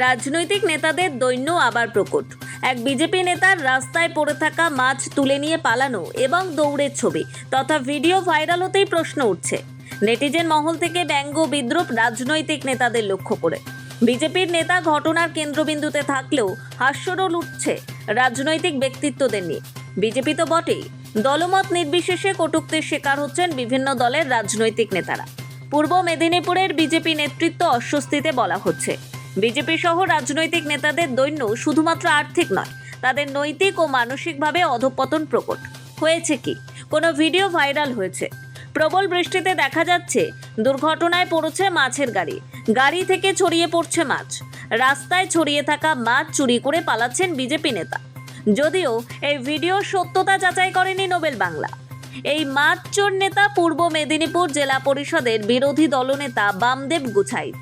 রাজনৈতিক নেতাদের দৈন্য আবার প্রকট। এক বিজেপি নেতার রাস্তায় পড়ে থাকা মাছ তুলে নিয়ে পালানো এবং দৌড়ের ছবি তথা ভিডিও ভাইরাল হতেই প্রশ্ন উঠছে। নেটিজেন মহল থেকে ব্যঙ্গ বিদ্রুপ রাজনৈতিক নেতাদের লক্ষ্য করে। বিজেপির নেতা ঘটনার কেন্দ্রবিন্দুতে থাকলেও হাস্যরোল উঠছে রাজনৈতিক ব্যক্তিত্বদের নিয়ে। বিজেপি তো বটেই। দলমত নির্বিশেষে কটুক্তির শিকার হচ্ছেন বিভিন্ন দলের রাজনৈতিক নেতারা। পূর্ব মেদিনীপুরের বিজেপি নেতৃত্ব অস্বস্তিতে বলা হচ্ছে। বিজেপি সহ রাজনৈতিক নেতাদের দৈন্য শুধুমাত্র আর্থিক নয়, তাদের নৈতিক ও মানসিকভাবে অধঃপতন প্রকট। হয়েছে কি? কোনো ভিডিও ভাইরাল হয়েছে। প্রবল বৃষ্টিতে দেখা যাচ্ছে, দুর্ঘটনায় পড়েছে মাছের গাড়ি। গাড়ি থেকে ছড়িয়ে পড়ছে মাছ। রাস্তায় ছড়িয়ে থাকা মাছ চুরি করে পালাচ্ছেন বিজেপি নেতা। যদিও এই ভিডিও সত্যতা যাচাই করেনি নোবেল বাংলা। এই মাছ চোর নেতা পূর্ব মেদিনীপুর জেলা পরিষদের বিরোধী দলনেতা বামদেব গুছাইট।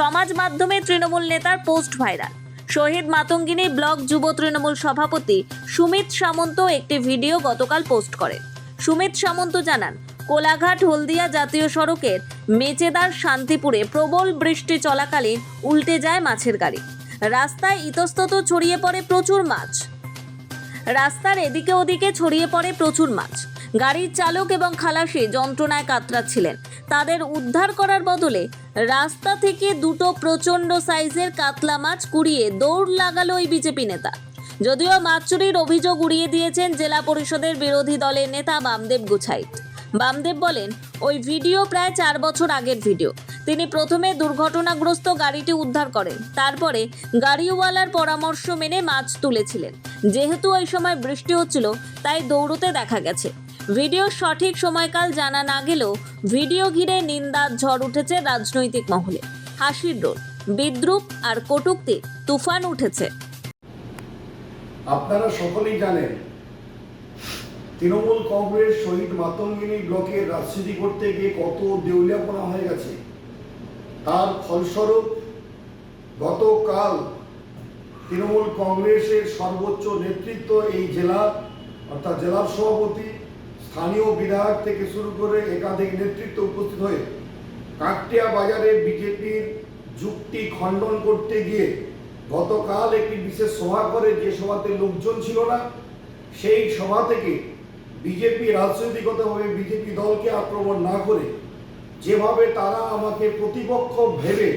সমাজ মাধ্যমে তৃণমূল নেতার post viral. Shahid Matangini block যুব তৃণমূল সভাপতি সুমিত সামন্ত একটি ভিডিও গতকাল পোস্ট করেন। সুমিত সামন্ত জানান, কোলাঘাট হলদিয়া জাতীয় সড়কের মেচেদার শান্তিপুরে প্রবল বৃষ্টি চলাকালীন উল্টে যায় মাছের গাড়ি। রাস্তায় ইতস্তত ছড়িয়ে পড়ে প্রচুর মাছ। রাস্তার এদিকে ওদিকে ছড়িয়ে পড়ে প্রচুর মাছ। গাড়ির চালক এবং খালাসি যন্ত্রণায় কাতরাচ্ছিলেন। তাদের উদ্ধার করার বদলে রাস্তা থেকে দুটো প্রচণ্ড সাইজের কাতলা মাছ কুড়িয়ে দৌড় লাগালো ওই বিজেপি নেতা। যদিও মাছ চুরির অভিযোগ উড়িয়ে দিয়েছেন জেলা পরিষদের বিরোধী দলের নেতা বামদেব গুছাইট বামদেব বলেন, ওই ভিডিও প্রায় চার বছর আগের ভিডিও। তিনি প্রথমে দুর্ঘটনাগ্রস্ত গাড়িটি উদ্ধার করেন। তারপরে গাড়িওয়ালার পরামর্শ মেনে মাছ তুলেছিলেন। যেহেতু ওই সময় বৃষ্টি হচ্ছিল, তাই দৌড়তে দেখা গেছে। ভিডিওর সঠিক সময়কাল জানা না গেলেও ভিডিও ঘিরে নিন্দার ঝড় উঠেছে রাজনৈতিক মহলে। হাসির রোল, বিদ্রুপ আর কটুক্তির তুফান উঠেছে। আপনারা সকলেই জানেন, তৃণমূল কংগ্রেস শহীদ মাতঙ্গিনী ব্লকের রাজনীতি করতে গিয়ে কত দেউলিয়াপনা হয়ে গেছে। তার ফলস্বরূপ গতকাল তৃণমূল কংগ্রেসের সর্বোচ্চ নেতৃত্ব এই জেলার অর্থাৎ জেলার সভাপতি স্থানীয় বিধায়ক থেকে শুরু করে একাধিক নেতৃত্ব উপস্থিত হয়ে কাকটিয়া বাজারে বিজেপির যুক্তি খণ্ডন করতে গিয়ে গতকাল একটি বিশেষ সভা করে যে সভাতে লোকজন ছিল না, সেই সভা থেকে বিজেপি রাজনৈতিকতাভাবে বিজেপি দলকে আক্রমণ না করে যেভাবে তারা আমাকে প্রতিপক্ষ ভেবে,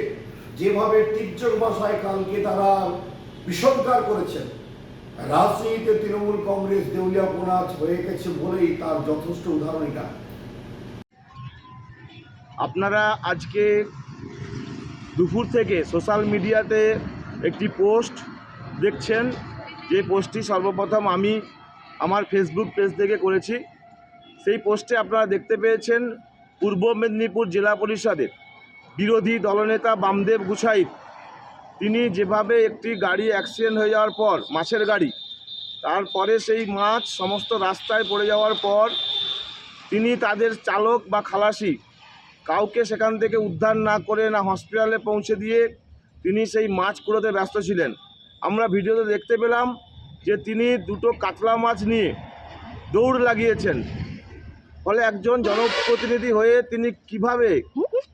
যেভাবে তীর্যক ভাষায় কালকে তারা বিষোদ্গার করেছেন রাজনীতিতে তৃণমূল কংগ্রেস দেউলিয়াপনা হয়ে গেছে বলেই তার যথেষ্ট উদাহরণ এটা। আপনারা আজকে দুপুর থেকে সোশ্যাল মিডিয়াতে একটি পোস্ট দেখছেন, যে পোস্টটি সর্বপ্রথম আমি আমার ফেসবুক পেজ থেকে করেছি। সেই পোস্টে আপনারা দেখতে পেয়েছেন পূর্ব মেদিনীপুর জেলা পরিষদের বিরোধী দলনেতা বামদেব গুছাইত তিনি যেভাবে একটি গাড়ি অ্যাক্সিডেন্ট হয়ে যাওয়ার পর, মাছের গাড়ি, তারপরে সেই মাছ সমস্ত রাস্তায় পড়ে যাওয়ার পর, তিনি তাদের চালক বা খালাসি কাউকে সেখান থেকে উদ্ধার না করে না হসপিটালে পৌঁছে দিয়ে তিনি সেই মাছ কুড়োতে ব্যস্ত ছিলেন। আমরা ভিডিওতে দেখতে পেলাম যে তিনি দুটো কাতলা মাছ নিয়ে দৌড় লাগিয়েছেন। ফলে একজন জনপ্রতিনিধি হয়ে তিনি কীভাবে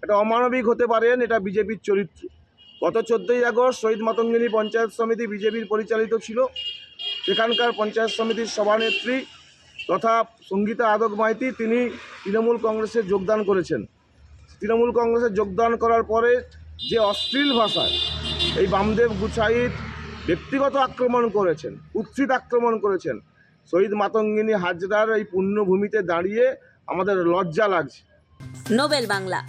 এটা অমানবিক হতে পারেন, এটা বিজেপির চরিত্র। গত চোদ্দোই আগস্ট শহীদ মাতঙ্গিনী পঞ্চায়েত সমিতি বিজেপির পরিচালিত ছিল। সেখানকার পঞ্চায়েত সমিতির সভানেত্রী তথা সঙ্গীতা আদক মাইতি, তিনি তৃণমূল কংগ্রেসে যোগদান করেছেন। তৃণমূল কংগ্রেসে যোগদান করার পরে যে অশ্লীল ভাষায় এই বামদেব গুছাইত ব্যক্তিগত আক্রমণ করেছেন উত্থিত আক্রমণ করেছেন, শহীদ মাতঙ্গিনী হাজরার এই পুণ্যভূমিতে দাঁড়িয়ে আমাদের লজ্জা লাগছে। নোবেল বাংলা।